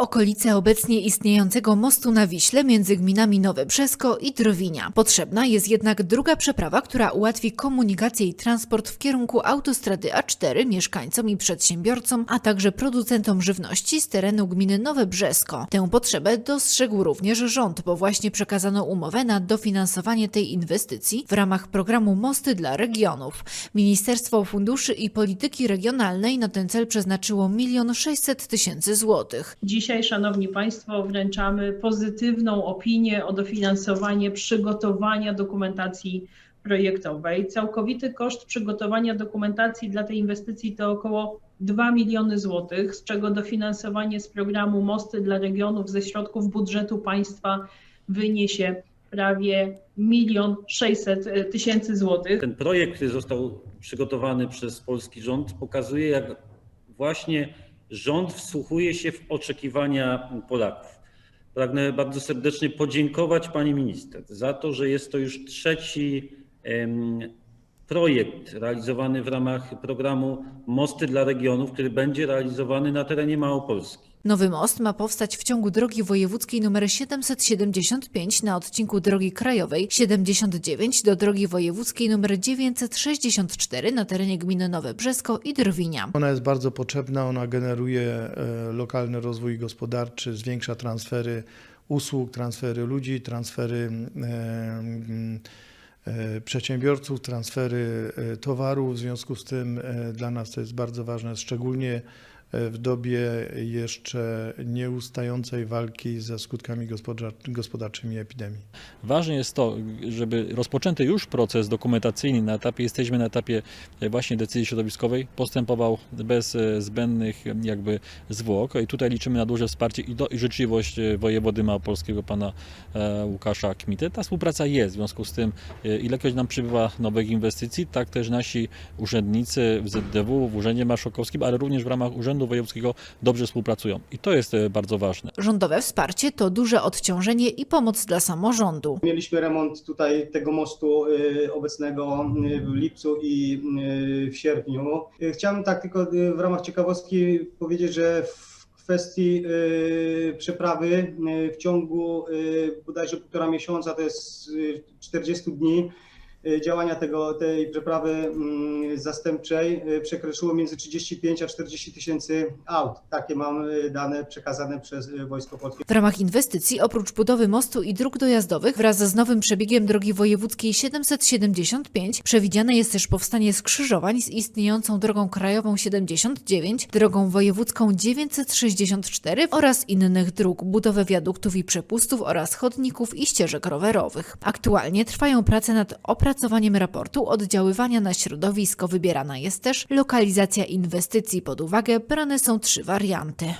Okolice obecnie istniejącego mostu na Wiśle między gminami Nowe Brzesko i Drowinia. Potrzebna jest jednak druga przeprawa, która ułatwi komunikację i transport w kierunku autostrady A4 mieszkańcom i przedsiębiorcom, a także producentom żywności z terenu gminy Nowe Brzesko. Tę potrzebę dostrzegł również rząd, bo właśnie przekazano umowę na dofinansowanie tej inwestycji w ramach programu Mosty dla Regionów. Ministerstwo Funduszy i Polityki Regionalnej na ten cel przeznaczyło 1 600 tysięcy złotych. Dzisiaj, Szanowni Państwo, wręczamy pozytywną opinię o dofinansowanie przygotowania dokumentacji projektowej. Całkowity koszt przygotowania dokumentacji dla tej inwestycji to około 2 miliony złotych, z czego dofinansowanie z programu Mosty dla Regionów ze środków budżetu państwa wyniesie prawie 1 600 tysięcy złotych. Ten projekt, który został przygotowany przez polski rząd, pokazuje, jak właśnie rząd wsłuchuje się w oczekiwania Polaków. Pragnę bardzo serdecznie podziękować pani minister za to, że jest to już trzeci projekt realizowany w ramach programu Mosty dla Regionów, który będzie realizowany na terenie Małopolski. Nowy most ma powstać w ciągu drogi wojewódzkiej nr 775 na odcinku drogi krajowej 79 do drogi wojewódzkiej nr 964 na terenie gminy Nowe Brzesko i Drwinia. Ona jest bardzo potrzebna, ona generuje e, lokalny rozwój gospodarczy, zwiększa transfery usług, transfery ludzi, transfery e, przedsiębiorców, transfery e, towarów. W związku z tym dla nas to jest bardzo ważne, szczególnie w dobie jeszcze nieustającej walki ze skutkami gospodar- gospodarczymi epidemii. Ważne jest to, żeby rozpoczęty już proces dokumentacyjny na etapie, jesteśmy na etapie właśnie decyzji środowiskowej, postępował bez zbędnych jakby zwłok i tutaj liczymy na duże wsparcie i, do, i życzliwość e, wojewody małopolskiego pana e, Łukasza Kmity. Ta współpraca jest, w związku z tym e, ilekroć nam przybywa nowych inwestycji, tak też nasi urzędnicy w ZDW, w Urzędzie Marszałkowskim, ale również w ramach Urzędu Wojewódzkiego dobrze współpracują i to jest e, bardzo ważne. Rządowe wsparcie to duże odciążenie i pomoc dla samorządu. Mieliśmy remont tutaj tego mostu y, obecnego y, w lipcu i y, w sierpniu. Chciałem tak tylko w ramach ciekawostki powiedzieć, że w kwestii przeprawy w ciągu bodajże półtora miesiąca, to jest y, 40 dni, działania tego, tej przeprawy mm, zastępczej y, przekroczyło między 35 a 40 tysięcy aut. Takie mam y, dane przekazane przez y, Wojsko Polskie. W ramach inwestycji, oprócz budowy mostu i dróg dojazdowych, wraz z nowym przebiegiem drogi wojewódzkiej 775, przewidziane jest też powstanie skrzyżowań z istniejącą drogą krajową 79, drogą wojewódzką 964 oraz innych dróg, budowę wiaduktów i przepustów oraz chodników i ścieżek rowerowych. Aktualnie trwają prace nad opracowaniem raportu oddziaływania na środowisko. Wybierana jest też lokalizacja inwestycji. Pod uwagę brane są trzy warianty.